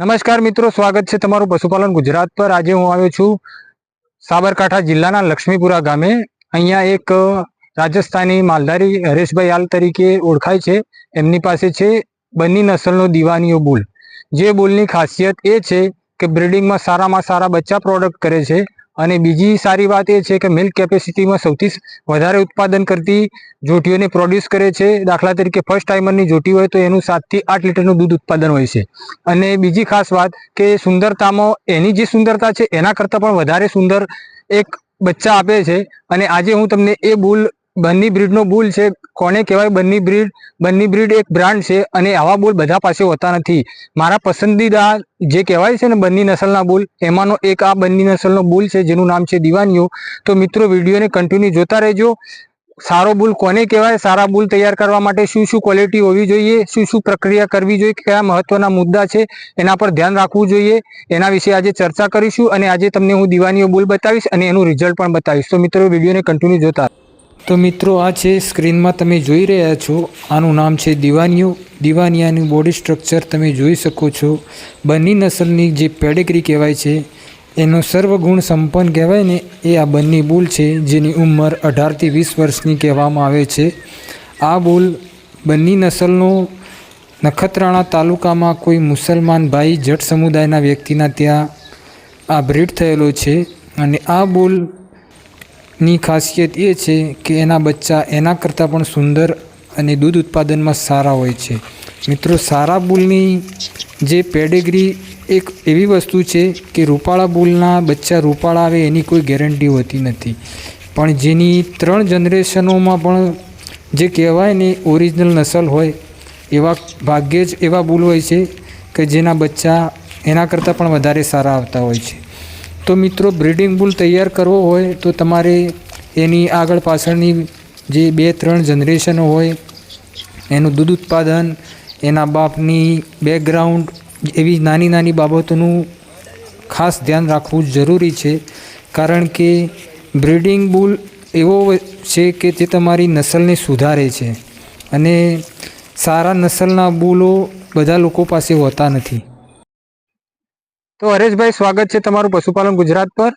નમસ્કાર મિત્રો, સ્વાગત છે તમારું પશુપાલન ગુજરાત પર. આજે હું આવ્યો છું સાબરકાંઠા જિલ્લાના લક્ષ્મીપુરા ગામે. અહીંયા એક રાજસ્થાની માલધારી હરેશભાઈ હાલ તરીકે ઓળખાય છે. એમની પાસે છે બની નસલનો દિવાનીઓ બુલ. જે બુલની ખાસિયત એ છે કે બ્રિડિંગમાં સારામાં સારા બચ્ચા પ્રોડક્ટ કરે છે. અને બીજી સારી વાત એ છે કે મિલ્ક કેપેસિટીમાં સૌથી વધારે ઉત્પાદન કરતી જોટીઓને પ્રોડ્યુસ કરે છે. દાખલા તરીકે ફર્સ્ટ ટાઈમરની જોટી હોય તો એનું સાતથી આઠ લીટરનું દૂધ ઉત્પાદન હોય છે. અને બીજી ખાસ વાત કે સુંદરતામાં એની જે સુંદરતા છે એના કરતાં પણ વધારે સુંદર એક બચ્ચા આપે છે. અને આજે હું તમને એ બુલ બન્ની બ્રીડનો બુલ છે. કોને કહેવાય બન્ની બ્રીડ? બન્ની બ્રીડ એક બ્રાન્ડ છે અને આવા બુલ બધા પાસે હોતા નથી. મારા પસંદીદા જે કહેવાય છે ને બન્ની નસલના બુલ, એમાંનો એક આ બન્ની નસલનો બુલ છે જેનું નામ છે દિવાનીઓ. તો મિત્રો, વિડીયોને કન્ટિન્યુ જોતા રહેજો. સારો બુલ કોને કહેવાય? સારા બુલ તૈયાર કરવા માટે શું શું ક્વોલિટી હોવી જોઈએ? શું શું પ્રક્રિયા કરવી જોઈએ? કયા મહત્વના મુદ્દા છે? એના પર ધ્યાન રાખવું જોઈએ. એના વિશે આજે ચર્ચા કરીશું અને આજે તમને હું દિવાનીઓ બુલ બતાવીશ અને એનું રિઝલ્ટ પણ બતાવીશ. તો મિત્રો, વિડીયોને કન્ટિન્યુ જોતા તો મિત્રો, આ છે સ્ક્રીનમાં તમે જોઈ રહ્યા છો. આનું નામ છે દિવાનીઓ. દિવાનિયાનું બોડી સ્ટ્રક્ચર તમે જોઈ શકો છો. બંની નસલની જે પેડિગ્રી કહેવાય છે, એનો સર્વગુણ સંપન્ન કહેવાય ને, એ આ બંની બુલ છે, જેની ઉંમર અઢારથી વીસ વર્ષની કહેવામાં આવે છે. આ બુલ બંની નસલનો નખત્રાણા તાલુકામાં કોઈ મુસલમાન ભાઈ જટ સમુદાયના વ્યક્તિના ત્યાં આ બ્રીડ થયેલો છે અને આ બુલની ખાસિયત એ છે કે એના બચ્ચા એના કરતાં પણ સુંદર અને દૂધ ઉત્પાદનમાં સારા હોય છે. મિત્રો, સારા બુલની જે પેડેગ્રી એક એવી વસ્તુ છે કે રૂપાળા બુલના બચ્ચા રૂપાળા આવે એની કોઈ ગેરંટી હોતી નથી. પણ જેની ત્રણ જનરેશનોમાં પણ જે કહેવાય ને ઓરિજિનલ નસલ હોય, એવા ભાગ્યે જ એવા બુલ હોય છે કે જેના બચ્ચા એના કરતાં પણ વધારે સારા આવતા હોય છે. તો મિત્રો, બ્રીડિંગ બુલ તૈયાર કરવો હોય તો તમારે એની આગળ પાછળની જે બે ત્રણ જનરેશનો હોય, એનું દૂધ ઉત્પાદન, એના બાપની બેકગ્રાઉન્ડ એવી નાની નાની બાબતોનું ખાસ ધ્યાન રાખવું જરૂરી છે. કારણ કે બ્રીડિંગ બુલ એવો છે કે તે તમારી નસલને સુધારે છે. અને સારા નસલના બુલો બધા લોકો પાસે હોતા નથી. તો હરેશભાઈ સ્વાગત છે તમારું પશુપાલન ગુજરાત પર.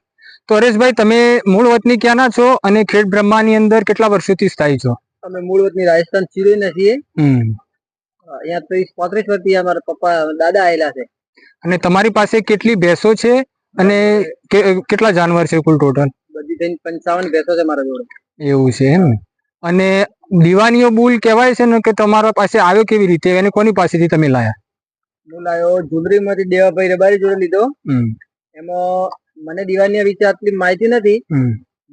તો હરેશભાઈ તમે મૂળ વતની ક્યાંના છો અને ખેડ બ્રહ્માની અંદર કેટલા વર્ષોથી સ્થાયી છો? અમે મૂળ વતની રાજસ્થાન સિરોઈ છીએ. અહીંયા ત્રીસ પાંત્રીસ વર્ષથી અમારા પપ્પા દાદા આવેલા છે. અને તમારી પાસે કેટલી ભેંસો છે અને કેટલા જાનવર છે કુલ ટોટલ? બધી થઈને પંચાવન ભેંસો છે મારા જોડે. એવું છે એમ. અને દિવાનીઓ બુલ કહેવાય છે ને કે તમારા પાસે આવ્યો કેવી રીતે? અને કોની પાસેથી તમે લાયા? હું લાયો જુલરી માંથી દેવાભાઈ રબારી જોડે લીધો. એમાં મને દિવાનિયા વિશે આટલી માહિતી નથી.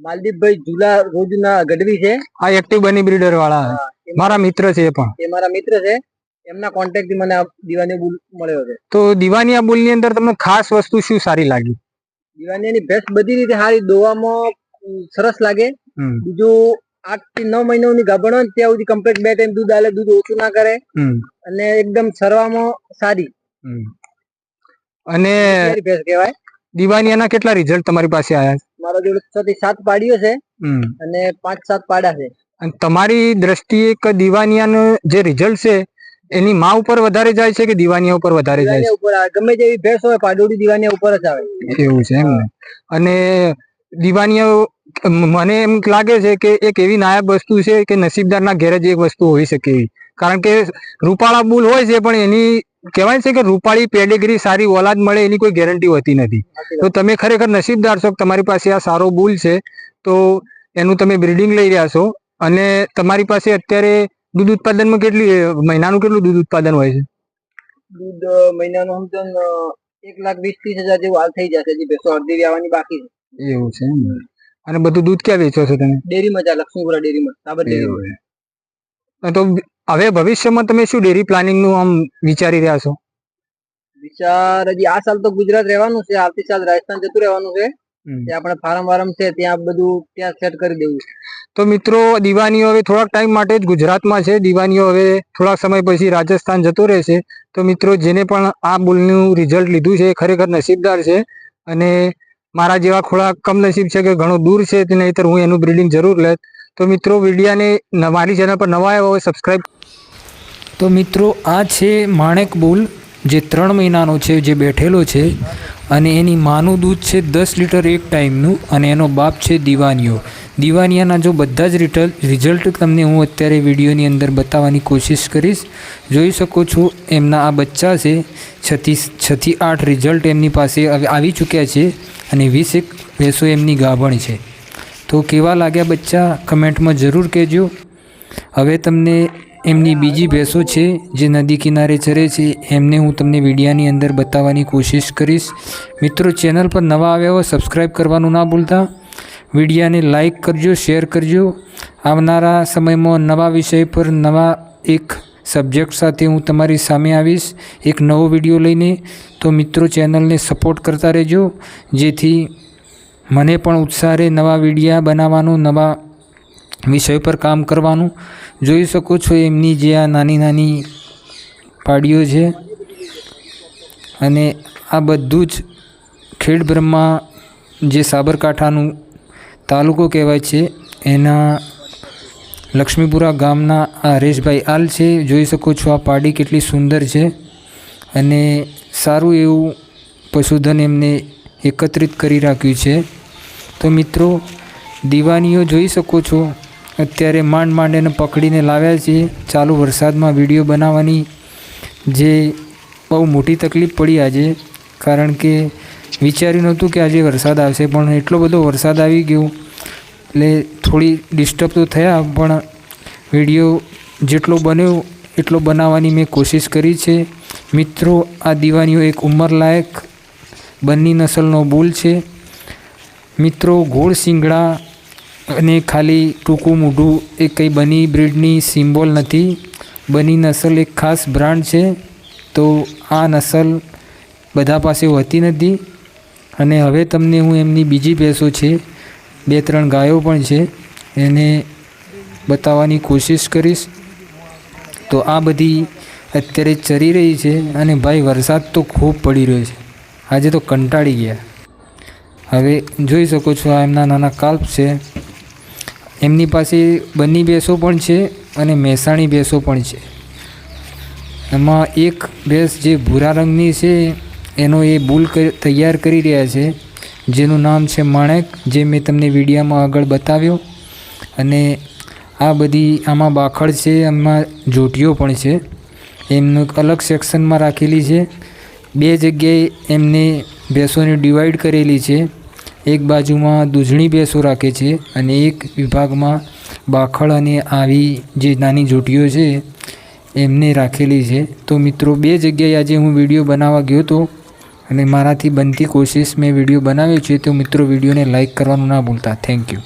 માલદીપભાઈ જુલા રોજના ગઢવી છે. આ એક્ટિવ બની બ્રીડર વાળા. મારા મિત્ર છે એ પણ. એ મારા મિત્ર છે. એમના કોન્ટેક્ટથી મને આ દિવાની બુલ મળ્યો છે. તો દિવાનિયા બુલની અંદર તમને ખાસ વસ્તુ શું સારી લાગી? દિવાનિયાની ભેંસ બધી રીતે સારી દોવામાં સરસ લાગે. બીજું આઠથી નવ મહિનાની ગાભણ હોય ત્યાં સુધી કમ્પ્લીટ બે ટાઈમ દૂધ આલે દૂધ ઓછું ના કરે. અને એકદમ સરવામાં સારી. અને ભેંસ કહેવાય. દિવાનિયાના કેટલા રિઝલ્ટ તમારી પાસે આવ્યા છે? મારા જોડે છ થી સાત પાડીઓ છે. અને પાંચ સાત પાડા છે. અને તમારી દ્રષ્ટિએ એક દિવાનિયાનું જે રિઝલ્ટ છે એની માં ઉપર વધારે જાય છે કે દિવાનિયા ઉપર વધારે જાય છે? ઉપર. ગમે તેવી ભેંસ હોય પાડોડી દિવાનિયા ઉપર જ આવે. એવું છે એમ ને. અને દિવાનિયા મને એમ લાગે છે કે એક એવી નાયબ વસ્તુ છે કે નસીબદારના ઘેર જ એક વસ્તુ હોઈ શકે એવી. કારણ કે રૂપાળા બુલ હોય છે પણ એની કહેવાય છે કે રૂપાળી પેડિગ્રી સારી ઓલાદ મળે એની કોઈ ગેરંટી હોતી નથી. તો તમે ખરેખર નસીબદાર છો તમારી પાસે આ સારો બુલ છે તો એનું તમે બ્રિડિંગ લઈ રહ્યા છો અને તમારી પાસે અત્યારે દૂધ ઉત્પાદનમાં કેટલી મહિનાનું કેટલું દૂધ ઉત્પાદન હોય છે? દૂધ મહિનાનું સમજણ એક લાખ વીસ ત્રીસ હજાર જેવું હાલ થઈ જશે હજી ભેંસો અડધી આવવાની બાકી છે. એવું છે. અને બધું દૂધ ક્યાં વેચો છો તમે? ડેરીમાં જા લક્ષ્મીપુરા ડેરીમાં સાબર ડેરીમાં તો હવે ભવિષ્યમાં તમે શું ડેરી પ્લાનિંગનું આમ વિચારી રહ્યા છો? વિચાર હજી આ સાલ તો ગુજરાત રહેવાનું છે આવતી સાલ રાજસ્થાન જતું રહેવાનું છે. ત્યાં આપણે ફાર્મ વારમ છે ત્યાં બધું ત્યાં સેટ કરી દેવું. તો મિત્રો દિવાનીઓ હવે થોડાક ટાઈમ માટે જ ગુજરાતમાં છે. દિવાનીઓ હવે થોડાક સમય પછી રાજસ્થાન જતો રહેશે. તો મિત્રો જેને પણ આ બુલનું રિઝલ્ટ લીધું છે એ ખરેખર નસીબદાર છે. અને મારા જેવા ખોળા કમનસીબ છે કે ઘણો દૂર છે તે નહીંતર હું એનું બ્રિડિંગ જરૂર લેત તો મિત્રો વિડીયાને મારી ચેનલ પર નવા આવ્યા હોય સબસ્ક્રાઈબ તો મિત્રો, આ છે માણેક બુલ, જે ત્રણ મહિનાનો છે, જે બેઠેલો છે અને એની માનું દૂધ છે દસ લીટર એક ટાઈમનું અને એનો બાપ છે દિવાનીઓ દિવાનિયાના જો બધા જ રિટલ રિઝલ્ટ તમને હું અત્યારે વિડીયોની અંદર બતાવવાની કોશિશ કરીશ. જોઈ શકો છો, એમના આ બચ્ચા છે છથી છથી આઠ રિઝલ્ટ એમની પાસે આવી ચૂક્યા છે. અને વીસ એક ભેંસો એમની ગાભણ છે. તો કેવા લાગ્યા બચ્ચા? કમેન્ટમાં જરૂર કહેજો. હવે તમને એમની બીજી ભેંસો છે, જે નદી કિનારે ચરે છે, એમને હું તમને વિડીયાની અંદર બતાવવાની કોશિશ કરીશ. મિત્રો, ચેનલ પર નવા આવ્યા હોય સબસ્ક્રાઈબ કરવાનું ના ભૂલતા. વિડીયાને લાઈક કરજો, શેર કરજો. આવનારા સમયમાં નવા વિષય પર નવા એક સબ્જેક્ટ સાથે હું તમારી સામે આવીશ. એક નવો વીડિયો લઈને તો મિત્રો ચેનલને સપોર્ટ કરતા રહેજો. જેથી મને પણ ઉત્સાહ રહે નવા વિડીયા બનાવવાનું, નવા વિષય પર કામ કરવાનું જોઈ શકો છો. એમની જે આ નાની નાની પાડીઓ છે. અને આ બધું જ ખેડ જે સાબરકાંઠાનું તાલુકો કહેવાય છે, એના લક્ષ્મીપુરા ગામના આ હરેશભાઈ, આલ છે. જોઈ શકો છો આ પાડી કેટલી સુંદર છે. અને સારું એવું પશુધન એમને એકત્રિત કરી રાખ્યું છે. તો મિત્રો, દીવાનીઓ જોઈ શકો છો, અત્યારે માંડ માંડ એને પકડીને લાવ્યા છે. ચાલુ વરસાદમાં વીડિયો બનાવવાની જે બહુ મોટી તકલીફ પડી આજે, કારણ કે વિચાર્યું નહોતું કે આજે વરસાદ આવશે, પણ એટલો બધો વરસાદ આવી ગયો. એટલે થોડી ડિસ્ટર્બ તો થયા, પણ વીડિયો જેટલો બન્યો એટલો બનાવવાની મેં કોશિશ કરી છે. મિત્રો, આ દીવાનીઓ એક ઉંમરલાયક બંની નસલનો બુલ છે. મિત્રો, ગોળ શિંગડા અને ખાલી ટૂંકું મૂઢું એ કંઈ બની બ્રીડની સિમ્બોલ નથી. બની નસલ એક ખાસ બ્રાન્ડ છે. તો આ નસલ બધા પાસે હોતી નથી. અને હવે તમને હું એમની બીજી ભેંસો છે. બે ત્રણ ગાયો પણ છે. એને બતાવવાની કોશિશ કરીશ. તો આ બધી અત્યારે ચરી રહી છે અને ભાઈ વરસાદ તો ખૂબ પડી રહ્યો છે. આજે તો કંટાળી ગયા. હવે જોઈ શકો છો આ એમના નાના કાલ્પ છે. એમની પાસે બંની ભેંસો પણ છે અને મહેસાણી ભેંસો પણ છે. એમાં એક ભેંસ જે ભૂરા રંગની છે, એનો એ બુલ તૈયાર કરી રહ્યા છે. જેનું નામ છે માણેક, જે મેં તમને વિડીયામાં આગળ બતાવ્યો. અને આ બધી આમાં બાખડ છે, એમાં જોટીઓ પણ છે. એમનું અલગ સેક્શનમાં રાખેલી છે. બે જગ્યાએ એમને ભેંસોને ડિવાઈડ કરેલી છે. એક બાજુમાં દૂધણી ભેંસો રાખે છે અને એક વિભાગમાં બાખડ અને આવી જે નાની જોટીઓ છે, એમને રાખેલી છે. તો મિત્રો, બે જગ્યાએ આજે હું વીડિયો બનાવવા ગયો હતો અને મારાથી બનતી કોશિશ મેં વીડિયો બનાવ્યો છે, તો મિત્રો, વિડીયોને લાઇક કરવાનું ના ભૂલતા. Thank you